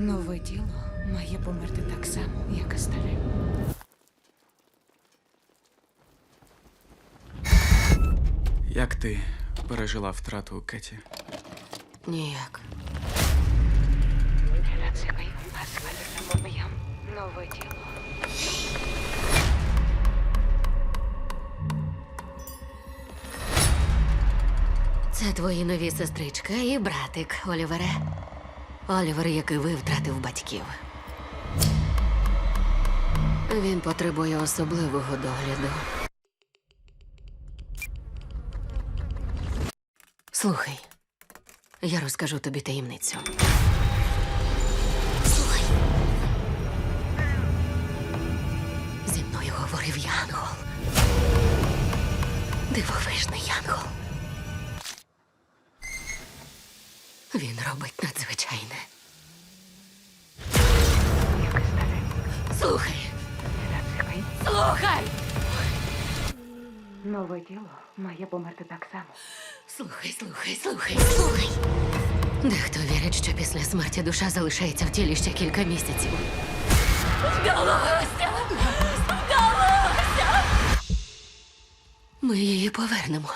Нове тіло має померти так само, як і старе. Як ти пережила втрату Кеті? Ніяк. Нове тіло. Це твої нові сестричка і братик Олівере. Олівер, як і ви, втратив батьків. Він потребує особливого догляду. Слухай, я розкажу тобі таємницю. Слухай. Зі мною говорив Янгол. Дивовижний Він робить надзвичайне. Слухай. Слухай. Нове тіло має померти так само. Слухай, слухай, слухай, слухай. Дехто вірить, що після смерті душа залишається в тілі ще кілька місяців. Вдалося! Вдалося! Ми її повернемо.